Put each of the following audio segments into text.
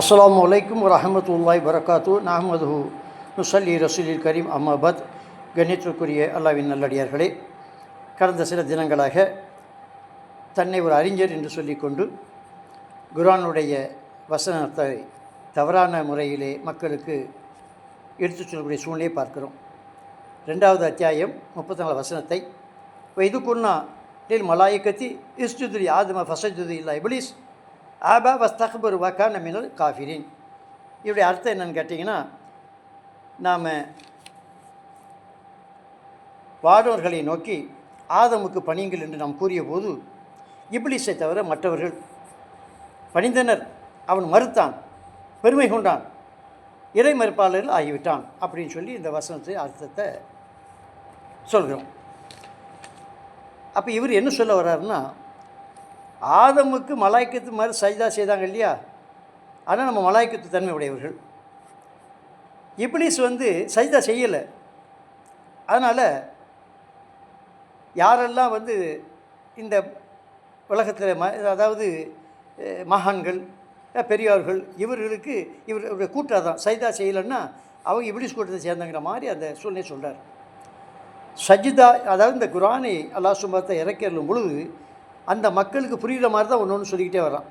அஸ்ஸலாமு அலைக்கும் வரஹமத்துல்லாய் வரகாத்து நஹமதுஹு நுசல்லி ரசூலில் கரீம் அம்மாபத் கண்ணியத்திற்குரிய அல்லாவின் நல்லடியார்களே கடந்த சில தினங்களாக தன்னை ஒரு அறிஞர் என்று சொல்லிக்கொண்டு குரானுடைய வசனத்தை தவறான முறையிலே மக்களுக்கு எடுத்துச் சொல்லக்கூடிய சூழ்நிலையை பார்க்கிறோம். ரெண்டாவது அத்தியாயம் முப்பத்தி நாலு வசனத்தை வைதுக்குன்னா லில் மலாயிக்கத்தி இஸ்ஜுதுலி ஆதம ஃபசஜுது இல்லா இபிலிஸ் ஆபா வஸ்தக்பர் வக்கா நமினல் காஃபிரின். இவருடைய அர்த்தம் என்னென்னு கேட்டிங்கன்னா நாம் வாடவர்களை நோக்கி ஆதமுக்கு பணியுங்கள் என்று நாம் கூறிய போது இப்ளிஸை தவிர மற்றவர்கள் பணிந்தனர். அவன் மறுத்தான் பெருமை கொண்டான் இறை மறுப்பாளர்கள் ஆகிவிட்டான் அப்படின்னு சொல்லி இந்த வசனத்தை அர்த்தத்தை சொல்கிறோம். அப்போ இவர் என்ன சொல்ல வர்றாருன்னா ஆதமுக்கு மலாய்க்கத்து மாதிரி சஜிதா செய்தாங்க இல்லையா? ஆனால் நம்ம மலாய்க்கத்து தன்மை உடையவர்கள். இப்ளீஸ் வந்து சஜிதா செய்யலை. அதனால் யாரெல்லாம் வந்து இந்த உலகத்தில் ம அதாவது மகான்கள் பெரியார்கள் இவர்களுக்கு இவர் இவருடைய கூட்டாக தான். சஜிதா செய்யலைன்னா அவங்க இப்ளீஸ் கூட்டத்தை சேர்ந்தங்கிற மாதிரி அந்த சூழ்நிலை சொல்கிறார் சஜிதா அதாவது இந்த குரானை அல்லாஹ் சுமத்தை இறக்கிற பொழுது அந்த மக்களுக்கு புரிகிற மாதிரி தான் ஒன்று ஒன்று சொல்லிக்கிட்டே வரான்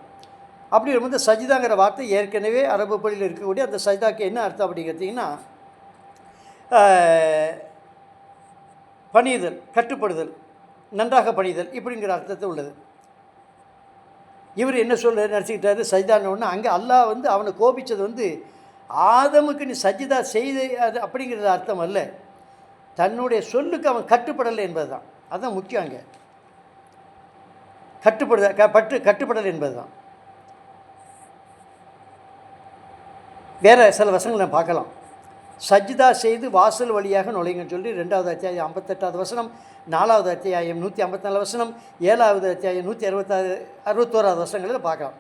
அப்படி இருக்கும்போது சஜிதாங்கிற வார்த்தை ஏற்கனவே அரபு பள்ளியில் இருக்கக்கூடிய அந்த சஜிதாக்கு என்ன அர்த்தம் அப்படின்னு கேட்டிங்கன்னா பணியுதல் கட்டுப்படுதல் நன்றாக பணிதல் இப்படிங்கிற அர்த்தத்தை உள்ளது. இவர் என்ன சொல்ல நினச்சிக்கிட்டாரு சஜிதான்னு ஒன்று அங்கே அல்லாஹ் வந்து அவனை கோபிச்சது வந்து ஆதமுக்கு நீ சஜிதா செய்து அது அப்படிங்கிறது அர்த்தம் அல்ல. தன்னுடைய சொல்லுக்கு அவன் கட்டுப்படலை என்பது தான் அதுதான் முக்கியம் அங்கே. கட்டுப்படுதல் க பட்டு கட்டுப்படல் என்பது தான் வேறு சில வசங்களை நான் பார்க்கலாம். சஜிதா செய்து வாசல் வழியாக நுழைங்கன்னு சொல்லி ரெண்டாவது அத்தியாயம் ஐம்பத்தெட்டாவது வசனம் நாலாவது அத்தியாயம் நூற்றி ஐம்பத்தி நாலு வசனம் ஏழாவது அத்தியாயம் நூற்றி அறுபத்தாறு அறுபத்தோராவது வசனங்களில் பார்க்கலாம்.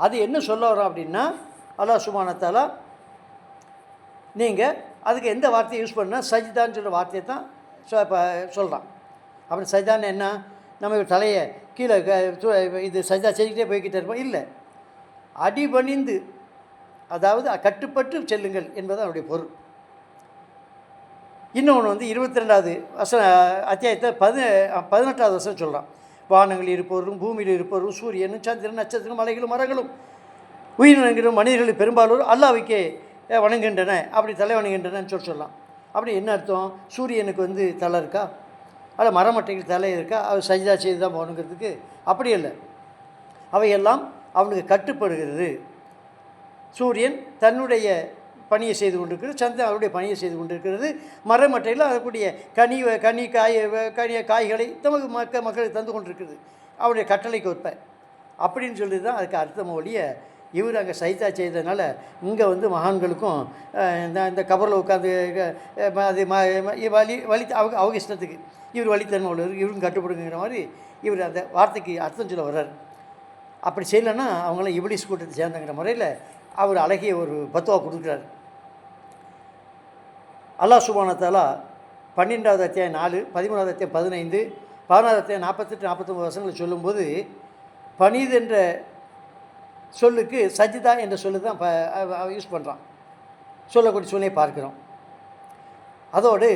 அது என்ன சொல்ல வரோம் அப்படின்னா அல்லா சுமானத்தால் நீங்கள் அதுக்கு எந்த வார்த்தையை யூஸ் பண்ணால் சஜிதான்னு சொல்கிற வார்த்தையை தான் சொ சொல்கிறான் அப்படி சஜிதான்னு என்ன? நம்ம தலையை கீழே இது சஜிதா செஞ்சுக்கிட்டே போய்கிட்டே இருப்போம். இல்லை. அடிபணிந்து அதாவது கட்டுப்பட்டு செல்லுங்கள் என்பது அவருடைய பொருள். இன்னொன்று வந்து இருபத்தி ரெண்டாவது வசன அத்தியாயத்தை பதி பதினெட்டாவது வசனம் சொல்கிறான் வானங்களில் இருப்பவரும் பூமியில் இருப்பவரும் சூரியனும் சந்திரன் நட்சத்திரம் மலைகளும் மரங்களும் உயிரினங்களும் மனிதர்கள் பெரும்பாலும் அல்லாவுக்கே வணங்குகின்றன. அப்படி தலை வணங்குகின்றனன்னு சொல்லி சொல்லலாம் அப்படி என்ன அர்த்தம்? சூரியனுக்கு வந்து தலை இருக்கா? அதில் மரமட்டைக்கு தலை இருக்கா? அவர் சஜிதா செய்து தான் போகணுங்கிறதுக்கு அப்படி இல்லை. அவையெல்லாம் அவனுக்கு கட்டுப்படுகிறது. சூரியன் தன்னுடைய பணியை செய்து கொண்டிருக்கிறது சந்திரன் அவருடைய பணியை செய்து கொண்டிருக்கிறது. மரமட்டையில் அதற்குரிய கனி வ- கனி காய் கனி காய்களை தமக்கு மக்க மக்களுக்கு தந்து கொண்டிருக்கிறது. அவருடைய கட்டளைக்கு ஒப்ப அப்படின்னு சொல்லி தான் அதுக்கு அர்த்தம் ஒழிய இவர் அங்கே சைத்தா செய்ததுனால இங்கே வந்து மகான்களுக்கும் இந்த இந்த கபரில் உட்காந்து அது வலி வலி அவங்க அவங்க இஷ்டத்துக்கு. இவர் வழித்தன்மை உள்ளவர் இவரும் கட்டுப்படுங்கிற மாதிரி இவர் அந்த வார்த்தைக்கு அர்த்தம் சொல்ல வர்றார். அப்படி செய்யலைன்னா அவங்களாம் இபிலிஸ் கூட்டத்தை சேர்ந்தங்கிற முறையில் அவர் அழகிய ஒரு பத்துவா கொடுக்குறார். அல்லாஹ் சுபானத்தாலா பன்னெண்டாவது அத்தியாயம் நாலு பதிமூணாவது அத்தியாயம் பதினைந்து பதினாறு அத்தியாயம் நாற்பத்தெட்டு நாற்பத்தொம்பது வருஷங்களை சொல்லும்போது பனிது என்ற சொல்லுக்கு சஜிதா என்ற சொல்லு தான் ப யூஸ் பண்ணுறான் சொல்லக்கூடிய சொல்லை பார்க்கிறோம். அதோடு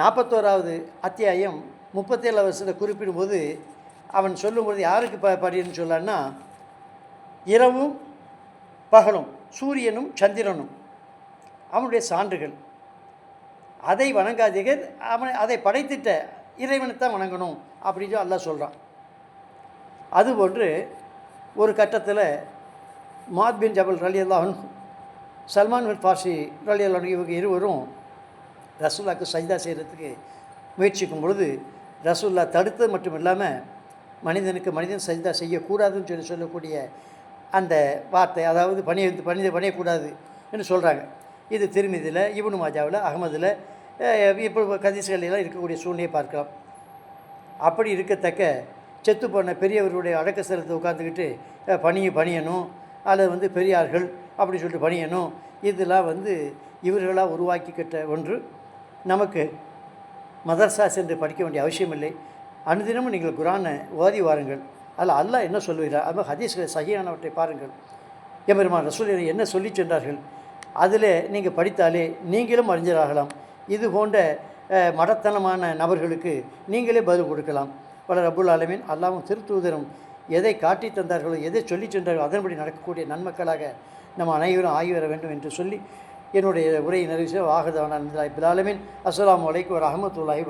நாற்பத்தோராவது அத்தியாயம் முப்பத்தேழாவது வருஷத்தை குறிப்பிடும்போது அவன் சொல்லும்போது யாருக்கு ப படின்னு சொல்லான்னா இரவும் பகலும் சூரியனும் சந்திரனும் அவனுடைய சான்றுகள். அதை வணங்காதீர்கள் அவனை அதை படைத்திட்ட இறைவனைத்தான் வணங்கணும் அப்படின்னு அல்லா அல்லாஹ் சொல்கிறான் அதுபோன்று ஒரு கட்டத்தில் மாத் பின் ஜபல் ரலி அல்லாஹன் சல்மான் பின் ஃபார்சி ரலி அல்லாஹ் இவங்க இருவரும் ரசூல்லாவுக்கு சஜிதா செய்கிறதுக்கு முயற்சிக்கும் பொழுது ரசூல்லா தடுத்தது மட்டும் இல்லாமல் மனிதனுக்கு மனிதன் சஜிதா செய்யக்கூடாதுன்னு சொல்லி சொல்லக்கூடிய அந்த வார்த்தை அதாவது பணிய பணித பணியக்கூடாது என்று சொல்கிறாங்க. இது திருமிதியில் இவனு மாஜாவில் அகமதில் இப்போ கதீஸ்களிலாம் இருக்கக்கூடிய சூழ்நிலையை பார்க்கலாம். அப்படி இருக்கத்தக்க செத்து போன பெரியவர்களுடைய அடக்க சிறத்தை உட்காந்துக்கிட்டு பணியும் பணிய பணியணும். அல்லது வந்து பெரியார்கள் அப்படி சொல்லிட்டு பணியணும். இதெல்லாம் வந்து இவர்களாக உருவாக்கிக்கிட்ட ஒன்று. நமக்கு மதர்சா சென்று படிக்க வேண்டிய அவசியமில்லை. அனுதினமும் நீங்கள் குரானை ஓதி வாருங்கள். அதில் அல்லாஹ் என்ன சொல்லுகிறார்? அது ஹதீஸ்கள் சகியானவற்றை பாருங்கள். எம்பெருமான் ரசூலியர் என்ன சொல்லி சென்றார்கள்? அதில் நீங்கள் படித்தாலே நீங்களும் அறிஞராகலாம். இது போன்ற மடத்தனமான நபர்களுக்கு நீங்களே பதில் கொடுக்கலாம். பல ரபுல் ஆலமின் அல்லாவும் திருத்தூதரும் எதை காட்டி தந்தார்களோ எதை சொல்லி சென்றார்களோ அதன்படி நடக்கக்கூடிய நன்மக்களாக நம்ம அனைவரும் ஆகி வர வேண்டும் என்று சொல்லி என்னுடைய உரையை நிறைவு செய்ய வாகதவனான் இப்ராலமின் அஸ்ஸலாமு அலைக்கும் வரஹ்மத்துல்லாஹி